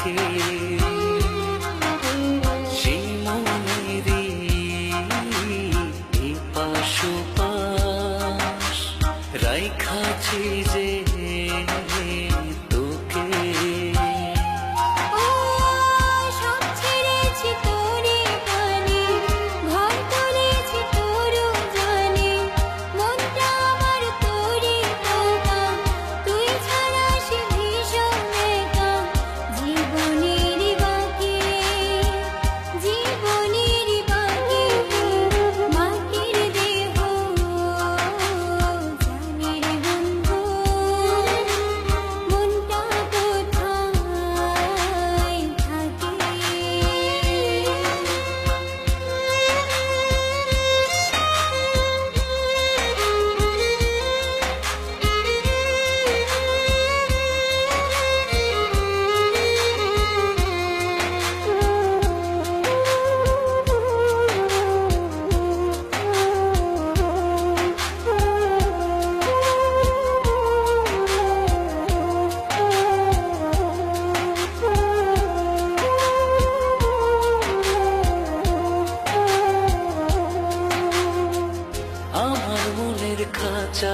থাকে সেই মনেরই এপাশ ওপাশ রাইখাছে যে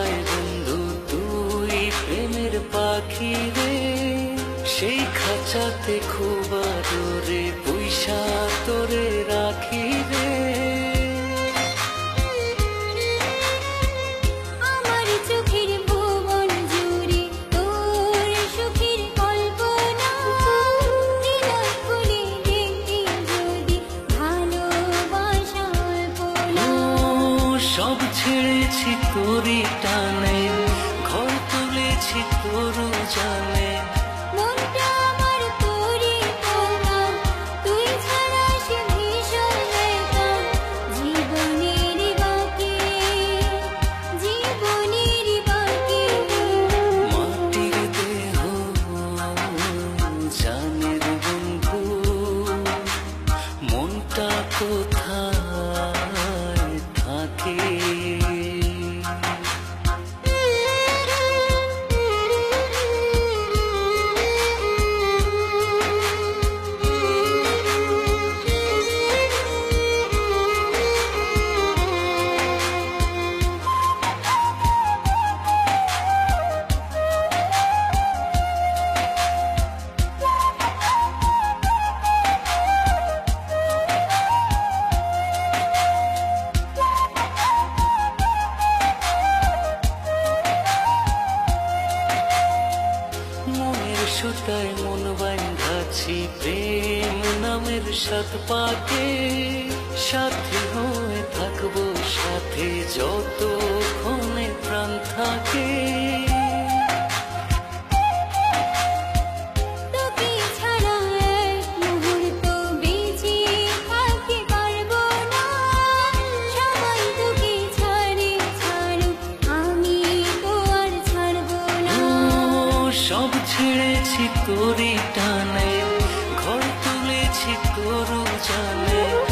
আমায় বন্ধু তুই প্রেমের পাখি রে। সেই খাঁচাতে খুব আদরে পয়সা ছেড়েছি তোরই টানে ঘর তুলেছি তোর জানে মনের সুতায় মন বাঁধাছি প্রেম নামের সাত পাকে। সাথে হয়ে থাকব সাথে যত ক্ষণে প্রাণ থাকে। সব ছেড়েছি করি টানে ঘর তুলেছি তোর জানে।